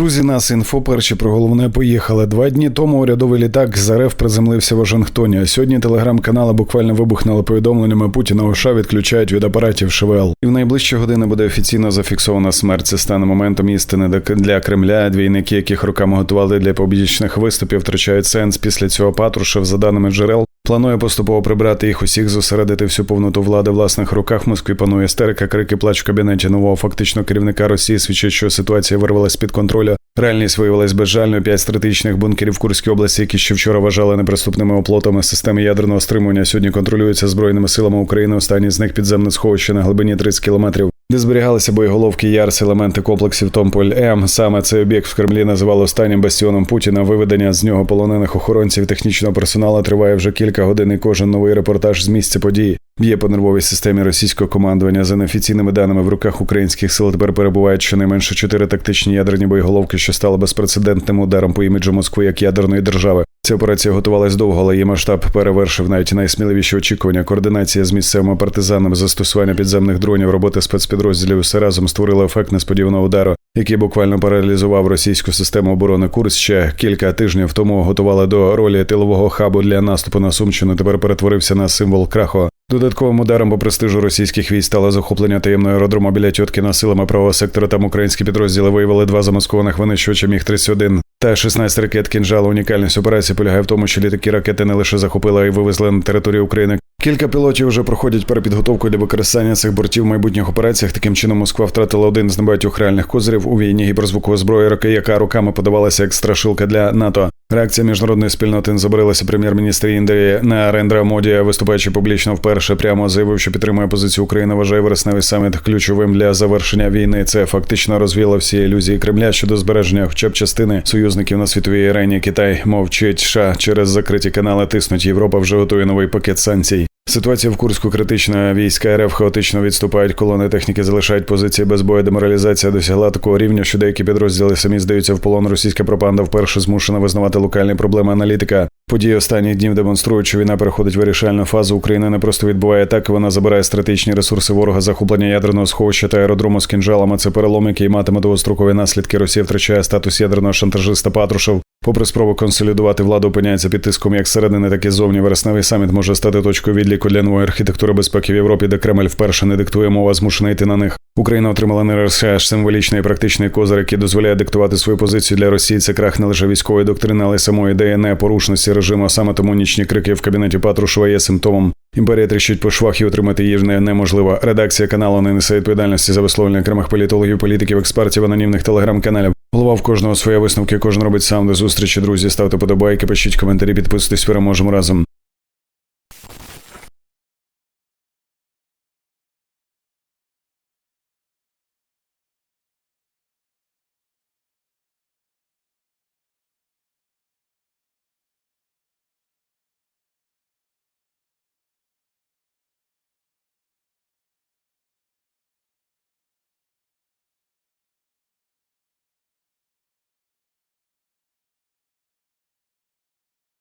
Друзі, нас інфо перші про головне поїхали. Два дні тому урядовий літак з РФ приземлився в Вашингтоні. А сьогодні телеграм-канали буквально вибухнули повідомленнями Путіна США відключають від апаратів ШВЛ. І в найближчі години буде офіційно зафіксована смерть. Це стане моментом істини для Кремля. Двійники, яких роками готували для побічних виступів, втрачають сенс після цього Патрушев, за даними джерел. Планує поступово прибрати їх усіх, зосередити всю повноту влади в власних руках. В Москві панує істерика, крики, плач в кабінеті нового фактично керівника Росії свідчить, що ситуація вирвалась під контролю. Реальність виявилась безжальною. П'ять стратегічних бункерів в області, які ще вчора вважали неприступними оплотами системи ядерного стримування, сьогодні контролюються збройними силами України. Останні з них підземне сховище на глибині 30 кілометрів. Де зберігалися боєголовки Ярс, елементи комплексів Томполь М. Саме цей об'єкт в Кремлі називали останнім бастіоном Путіна. Виведення з нього полонених охоронців технічного персоналу триває вже кілька годин. і Кожен новий репортаж з місця події б'є по нервовій системі російського командування. За неофіційними даними в руках українських сил тепер перебувають щонайменше чотири тактичні ядерні боєголовки, що стали безпрецедентним ударом по іміджу Москви як ядерної держави. Ця операція готувалась довго, але її масштаб перевершив навіть найсміливіші очікування. Координація з місцевими партизанами, застосування підземних дронів, роботи спецпідрозділів все разом створили ефект несподіваного удару, який буквально паралізував російську систему оборони курс. Ще кілька тижнів тому готували до ролі тилового хабу для наступу на Сумщину. Тепер перетворився на символ краху. Додатковим ударом по престижу російських військ стало захоплення таємного аеродрому біля Тьоткіна силами правого сектора. Там українські підрозділи виявили два замаскованих винищувача міг 31 та 16 ракет кінжала. Унікальність операції полягає в тому, що літаки ракети не лише захопили, а й вивезли на територію України. Кілька пілотів вже проходять перепідготовку для використання цих бортів в майбутніх операціях. Таким чином Москва втратила один з небагатьох реальних козирів у війні гіперзвукової зброї, яка роками подавалася як страшилка для НАТО. Реакція міжнародної спільноти не прем'єр-міністр Індії Нарендра Моді, виступаючи публічно вперше, прямо заявив, що підтримує позицію України. Вважає вересневий саміт ключовим для завершення війни. Це фактично розвіло всі ілюзії Кремля щодо збереження, хоча б частини союзників на світовій арені. Китай мовчить США через закриті канали тиснуть. Європа вже готує новий пакет санкцій. Ситуація в Курську критична. Війська РФ хаотично відступають. Колони техніки залишають позиції без бою. Деморалізація досягла такого рівня, що деякі підрозділи самі здаються в полон. Російська пропаганда вперше змушена визнавати локальні проблеми аналітика. Події останніх днів демонструють, що війна переходить вирішальну фазу. Україна не просто відбуває атаки, вона забирає стратегічні ресурси ворога, захоплення ядерного сховища та аеродрому з кінжалами. Це перелом, який матиме довгострокові наслідки. Росія втрачає статус ядерного шантажиста Патрушев. Попри спробу консолідувати владу, опиняється під тиском як зсередини, так і зовні. Вересневий саміт може стати точкою відліку для нової архітектури безпеки в Європі, де Кремль вперше не диктує мова, змушена йти на них. Україна отримала не лише символічний і практичний козир, який дозволяє диктувати свою позицію для Росії. Це крах не лише військової доктрини, але й самої ідеї непорушності режиму. Саме тому нічні крики в кабінеті Патрушева є симптомом. Імперія тріщить по швах і отримати її не неможливо. Редакція каналу не несе відповідальності за висловлення окремих політологів, політиків, експертів, анонімних телеграм-каналів. Голова в кожного своє висновки. Кожен робить сам до зустрічі. Друзі, ставте подобайки, пишіть коментарі, підписуйтесь. Переможемо разом.